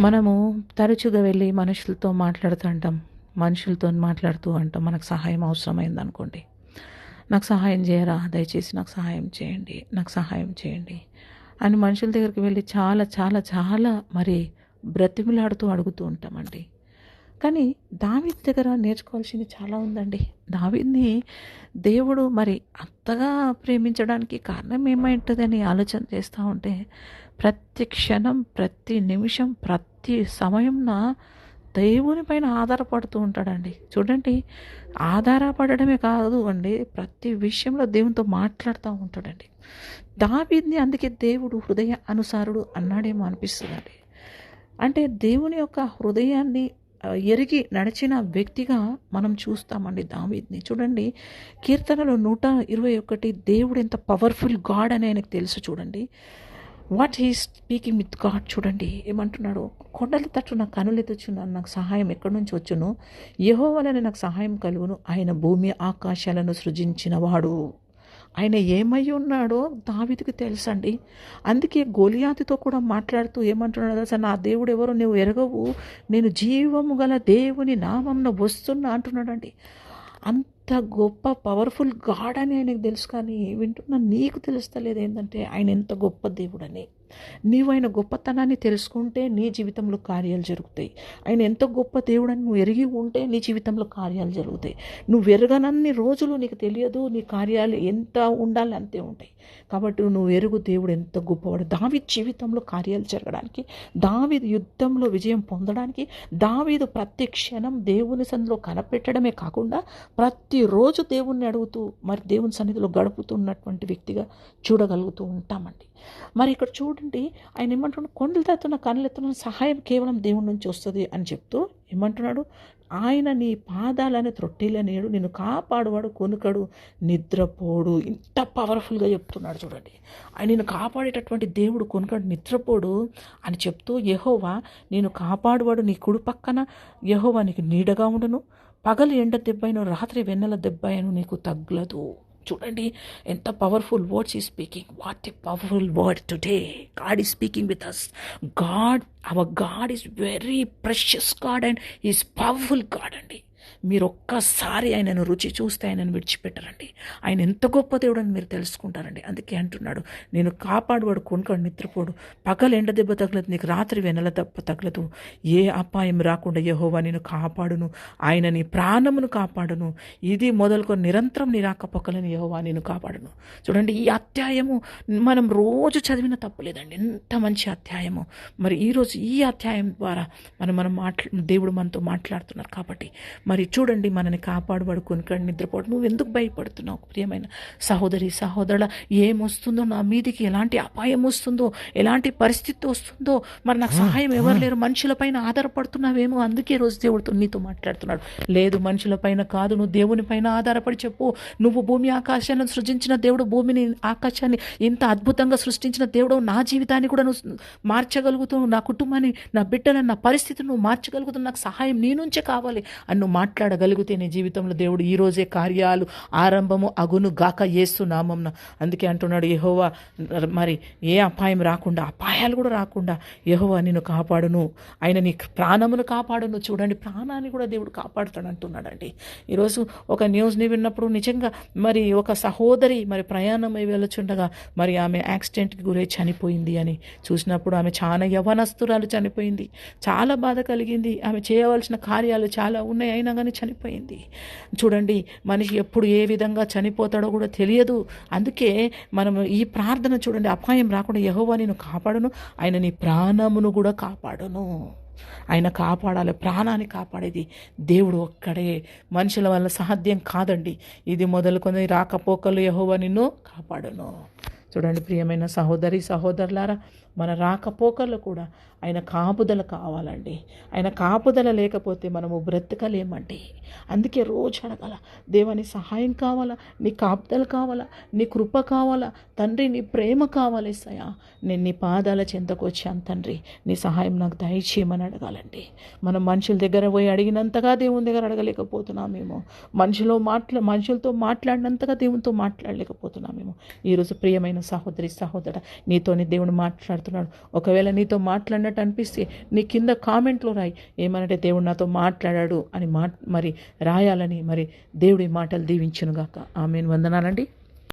మనము తరచుగా వెళ్ళి మనుషులతో మాట్లాడుతూ అంటాం మనుషులతో మాట్లాడుతూ అంటాం మనకు సహాయం అవసరమైంది అనుకోండి. నాకు సహాయం చేయరా? దయచేసి నాకు సహాయం చేయండి. నాకు సహాయం చేయండి. అని మనుషుల దగ్గరికి వెళ్ళి చాలా చాలా చాలా మరి బ్రతిమిలాడుతూ అడుగుతూ ఉంటామండి. కానీ దావిద్ దగ్గర నేర్చుకోవాల్సింది చాలా ఉందండి. దావిద్ని దేవుడు మరి అంతగా ప్రేమించడానికి కారణం ఏమైంటుందని ఆలోచన చేస్తూ ఉంటే ప్రతి క్షణం ప్రతి నిమిషం ప్రతి సమయంన దేవుని పైన ఆధారపడుతూ ఉంటాడండి. చూడండి ఆధారపడడమే కాదు అండి ప్రతి విషయంలో దేవునితో మాట్లాడుతూ ఉంటాడండి. దావీద్ని అందుకే దేవుడు హృదయ అనుసారుడు అన్నాడేమో అనిపిస్తుందండి. అంటే దేవుని యొక్క హృదయాన్ని ఎరిగి నడిచిన వ్యక్తిగా మనం చూస్తామండి దావీద్ని. చూడండి కీర్తనలో నూట ఇరవై ఒకటి దేవుడు ఎంత పవర్ఫుల్ గాడ్ అని ఆయనకు తెలుసు చూడండి. What he speaking with god చూడండి. ఏమంటున్నాడు? కొండల తట్టు నా కనులెత్తుచున్నాను నాకు సహాయం ఎక్కడి నుంచి వచ్చును? యహో వలన నాకు సహాయం కలుగును. ఆయన భూమి ఆకాశాలను సృజించినవాడు. ఆయన ఏమై ఉన్నాడో దావిదికి తెలుసండి. అందుకే గోలియాతితో కూడా మాట్లాడుతూ ఏమంటున్నాడు అసలు నా దేవుడు ఎవరో నువ్వు ఎరగవు నేను జీవము గల దేవుని నామంన వస్తున్నా అంటున్నాడండి. అంత ఎంత గొప్ప పవర్ఫుల్ గాడ్ అని ఆయనకు తెలుసు కానీ వింటున్నా నీకు తెలుస్తలేదు ఏంటంటే ఆయన ఎంత గొప్ప దేవుడని. నీవు ఆయన గొప్పతనాన్ని తెలుసుకుంటే నీ జీవితంలో కార్యాలు జరుగుతాయి. ఆయన ఎంత గొప్ప దేవుడని నువ్వు ఎరిగి ఉంటే నీ జీవితంలో కార్యాలు జరుగుతాయి. నువ్వు ఎరగనన్ని రోజులు నీకు తెలియదు నీ కార్యాలు ఎంత ఉండాలి అంతే ఉంటాయి. కాబట్టి నువ్వు ఎరుగు దేవుడు ఎంత గొప్పవాడు. దావి జీవితంలో కార్యాలు జరగడానికి దావీదు యుద్ధంలో విజయం పొందడానికి దావీదు ప్రతి క్షణం దేవుని సందులో కనపెట్టడమే కాకుండా ప్రతిరోజు దేవుణ్ణి అడుగుతూ మరి దేవుని సన్నిధిలో గడుపుతున్నటువంటి వ్యక్తిగా చూడగలుగుతూ ఉంటామండి. మరి ఇక్కడ చూడండి ఆయన ఏమంటున్నాడు? కొండలు తత్తున్న కనులెత్తున్న సహాయం కేవలం దేవుడి నుంచి వస్తుంది అని చెప్తూ ఏమంటున్నాడు? ఆయన నీ పాదాలని త్రొట్టిలనేడు నేను కాపాడువాడు కొనుకడు నిద్రపోడు. ఇంత పవర్ఫుల్గా చెప్తున్నాడు చూడండి. ఆయన నేను కాపాడేటటువంటి దేవుడు కొనుకడు నిద్రపోడు అని చెప్తూ యహోవా నేను కాపాడువాడు నీ కుడి పక్కన. యహోవా నీకు నీడగా ఉండును. పగలు ఎండ దెబ్బైను రాత్రి వెన్నెల దెబ్బైన నీకు తగ్గలదు చూడండి ఎంత పవర్ఫుల్ వర్డ్స్ ఈ speaking what a powerful word today god is speaking with us god our god is very precious god and is powerful god అండి. మీరు ఒక్కసారి ఆయనను రుచి చూస్తే ఆయనను విడిచిపెట్టరండి. ఆయన ఎంత గొప్ప దేవుడు అని మీరు తెలుసుకుంటారండి. అందుకే అంటున్నాడు నేను కాపాడువాడు కొనుకాడు నిద్రపోడు. పగలు ఎండ దెబ్బ తగలదు నీకు రాత్రి వెనల దెబ్బ తగలదు. ఏ అపాయం రాకుండా యహోవా నేను కాపాడును. ఆయన నీ ప్రాణమును కాపాడును. ఇది మొదలుకొని నిరంతరం నీ రాకపోకలని యహోవా నేను కాపాడును. చూడండి ఈ అధ్యాయము మనం రోజు చదివిన తప్పులేదండి. ఎంత మంచి అధ్యాయము. మరి ఈరోజు ఈ అధ్యాయం ద్వారా మనం మనం మాట్లా దేవుడు మనతో మాట్లాడుతున్నారు కాబట్టి. మరి చూడండి మనని కాపాడువాడు కొనుక్కడి నిద్రపోవడం నువ్వు ఎందుకు భయపడుతున్నావు ప్రియమైన సహోదరి సహోదరుల ఏమొస్తుందో నా మీదికి ఎలాంటి అపాయం వస్తుందో ఎలాంటి పరిస్థితి వస్తుందో మరి నాకు సహాయం ఎవరు లేరు. మనుషులపైన ఆధారపడుతున్నావేమో అందుకే రోజు దేవుడితో నీతో మాట్లాడుతున్నాడు. లేదు మనుషులపైన కాదు నువ్వు దేవుని పైన ఆధారపడి చెప్పు. నువ్వు భూమి ఆకాశాలను సృజించిన దేవుడు భూమిని ఆకాశాన్ని ఇంత అద్భుతంగా సృష్టించిన దేవుడు నా జీవితాన్ని కూడా నువ్వు మార్చగలుగుతావు నా కుటుంబాన్ని నా బిడ్డలను నా పరిస్థితిని నువ్వు మార్చగలుగుతావు నాకు సహాయం నీ నుంచే కావాలి అని నువ్వు మాట్లాడగలిగితే నీ జీవితంలో దేవుడు ఈరోజే కార్యాలు ఆరంభము అగును గాక ఏసు నామంన. అందుకే అంటున్నాడు యహోవా మరి ఏ అపాయం రాకుండా అపాయాలు కూడా రాకుండా యహోవా నిన్ను కాపాడును. ఆయన నీ ప్రాణమును కాపాడును. చూడండి ప్రాణాన్ని కూడా దేవుడు కాపాడుతాడు అంటున్నాడండి. ఈరోజు ఒక న్యూస్ని విన్నప్పుడు నిజంగా మరి ఒక సహోదరి మరి ప్రయాణం అయి వెళ్ళచుండగా మరి ఆమె యాక్సిడెంట్కి గురై చనిపోయింది అని చూసినప్పుడు ఆమె చాలా యవనస్తురాలు చనిపోయింది. చాలా బాధ కలిగింది. ఆమె చేయవలసిన కార్యాలు చాలా ఉన్నాయి. అయినా కానీ చనిపోయింది. చూడండి మనిషి ఎప్పుడు ఏ విధంగా చనిపోతాడో కూడా తెలియదు. అందుకే మనం ఈ ప్రార్థన చూడండి అపాయం రాకుండా యహోవా నేను కాపాడును ఆయన నీ ప్రాణమును కూడా కాపాడును. ఆయన కాపాడాలి ప్రాణాన్ని కాపాడేది దేవుడు ఒక్కడే. మనుషుల వల్ల సాధ్యం కాదండి. ఇది మొదలుకొని రాకపోకలు యహోవా నిన్ను కాపాడును. చూడండి ప్రియమైన సహోదరి సహోదరులారా మన రాకపోకలు కూడా ఆయన కాపుదల కావాలండి. ఆయన కాపుదల లేకపోతే మనము బ్రతకలేమండి. అందుకే రోజు అడగాల దేవాని సహాయం కావాలా? నీ కాపుదల కావాలా? నీ కృప కావాలా? తండ్రి నీ ప్రేమ కావాలి సయా నేను నీ పాదాల చెంతకు వచ్చాను తండ్రి. నీ సహాయం నాకు దయచేయమని అడగాలండి. మనం మనుషుల దగ్గర పోయి అడిగినంతగా దేవుని దగ్గర అడగలేకపోతున్నామేమో మనుషులో మాట్లా మనుషులతో మాట్లాడినంతగా దేవునితో మాట్లాడలేకపోతున్నామేమో ఈరోజు ప్రియమైన సహోదరి సహోదర నీతోని దేవుడు మాట్లాడు మాట్లాడుతున్నాడు. ఒకవేళ నీతో మాట్లాడినట్టు అనిపిస్తే నీ కింద కామెంట్లో రాయి. ఏమనంటే దేవుడు నాతో మాట్లాడాడు అని మా మరి రాయాలని మరి దేవుడి మాటలు దీవించునుగాక. ఆమెను. వందనాలండి.